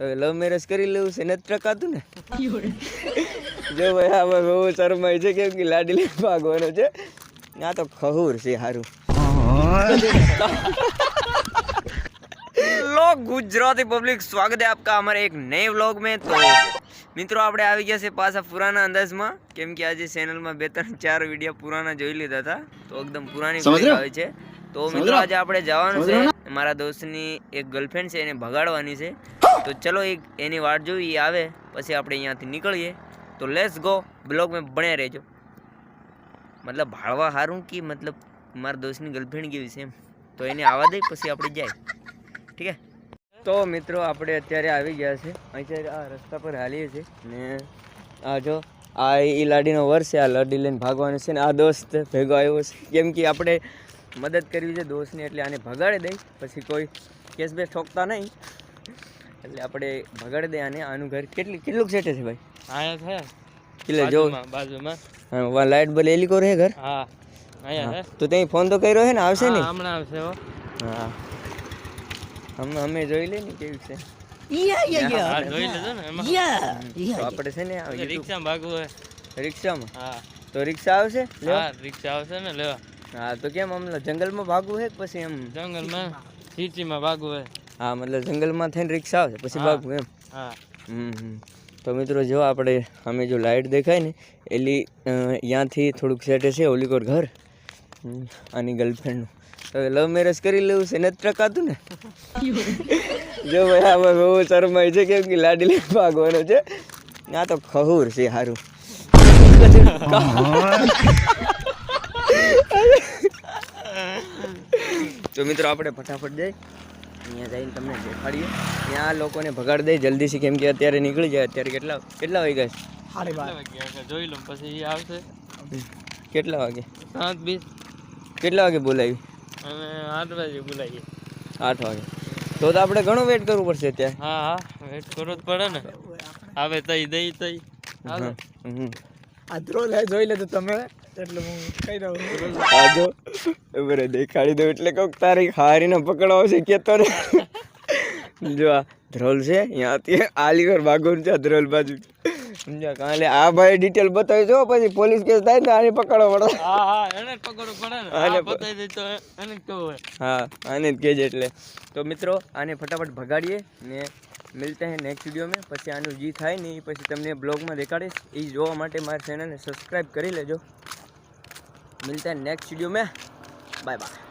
તો love marriage કરી લેવું છે નથી ટકાતું ને? જો ભાઈ આમાં બહુ શરમાય છે કેમ કે લાડીલી ભાગવાનો છે. આ તો ખહુર છે સારું લો ગુજરાતી પબ્લિક સ્વાગત હે આપકા અમારે એક નયે વ્લોગ મેં. તો મિત્રો આપણે આવી ગયા છે પાછા પુરાના અંદાજમાં. કેમ કે આજે ચેનલમાં બે ત્રણ ચાર વીડિયો પુરાના જોઈ લીધા હતા. તો એકદમ પુરાની આવે છે. તો મિત્રો આજે આપણે જવાનું છે મારા દોસ્તની એક ગર્લફ્રેન્ડ છે એને ભગાડવાની છે. તો ચલો એક એની વાટ જોઈ આવે, પછી આપણે અહીંયાથી નીકળીએ. તો લેટ્સ ગો બ્લોગમાં બને રહેજો. મતલબ ભાળવા સારું કે મતલબ મારા દોસ્તની ગર્લફ્રેન્ડ કેવી છે એમ. તો એને આવવા દઈ પછી આપણે જાય. ઠીક છે તો મિત્રો આપણે અત્યારે આવી ગયા છે. અત્યારે આ રસ્તા પર હાલીએ છીએ. ને આ જો, આ એ લાડીનો વર છે, આ લાડી લઈને ભાગવાનો છે ને આ દોસ્ત ભેગો આવ્યો છે. કેમ કે આપણે મદદ કરવી છે દોસ્તને, એટલે આને ભગાડી દઈ. પછી કોઈ કેસ બેસ ઠોકતા નહીં. એટલે આપણે ભગાડી દે આને. આનું ઘર કેટલી કેટલું સેટે છે ભાઈ? આયા છે. એટલે જો બાજુમાં હા, લાઈટ બલ એલી કોર ઘર? હા આયા છે. તો ત્યાં ફોન તો કર્યો છે ને આવશે ને હમણાં આવશે હો. હા. અમે અમે જોઈ લે ને કેવી છે. હા જોઈ લેજો ને એમાં. તો આપણે છે ને આ YouTube- રિક્ષા ભાગવું હોય. રિક્ષામાં? હા. તો રિક્ષા આવશે? લેવા? હા રિક્ષા આવશે ને લેવા હા તો કેમ આમ જંગલમાં ભાગવું હે પછી એમ જંગલમાં સિટીમાં ભાગવું હોય. હા મતલબ જંગલમાં થઈને રિક્ષા આવશે પછી હા. એમ. હા. હમ. તો મિત્રો જો આપણે અમે જો લાઇટ દેખાય ને એલી ત્યાંથી થોડુંક સેટે છે ઓલીકોર ઘર. આની ગર્લફ્રેન્ડનું હવે લવ મેરેજ કરી લેવું છે નથી ટકાતું ને? જો ભાઈ આ ભાઈ બહુ શરમાય છે કેમ કે લાડીલી ભાગવાનો છે. આ તો ખહુર છે સારું તો મિત્રો આપણે ફટાફટ જઈ અહીંયા જઈને તમને દેખાડીએ. ત્યાં લોકોને ભગાડ દઈ જલ્દીથી કેમ કે અત્યારે નીકળી જાય. અત્યારે કેટલા કેટલા વાગે સાડી બાર. જોઈ લઉં પછી આવશે. કેટલા વાગે? સાત બીસ. કેટલા વાગે બોલાવી? અમે આઠ વાગે બોલાવીએ. આઠ વાગે. તો તો આપણે ઘણું વેટ કરવું પડશે ત્યાં હા હા. વેટ કરવો જ પડે ને. આવે તઈ દઈ તઈ. હાલો. હમ. જોઈ તો તમે. એટલે હું કહી દઉં આજો બરે દેખાડી દઉં એટલે કોક તારી હારીને પકડાવો છે કેતો ને જો આ ધ્રોલ છે ત્યાંથી આલીગર ભાગોન છે ધ્રોલ બાજુ. સમજ્યા? કાલે આ ભાઈ ડિટેલ બતાવી જો પછી પોલીસ કેસ થાય ને આને પકડો પડે. હા હા એને જ પકડવું પડે ને. આને બતાવી દે તો એને જ કેવું હા આને જ કહેજે એટલે. તો મિત્રો આને ફટાફટ ભગાડીએ ને મિલતે હે નેક્સ્ટ વીડિયો મેં. પછી આનું જે થાય ને એ પછી તમને બ્લોગમાં દેખાડીશ. એ જોવા માટે મારી ચેનલને સબસ્ક્રાઈબ કરી લેજો. મિલતે હે નેક્સ્ટ વીડિયો મેં બાય બાય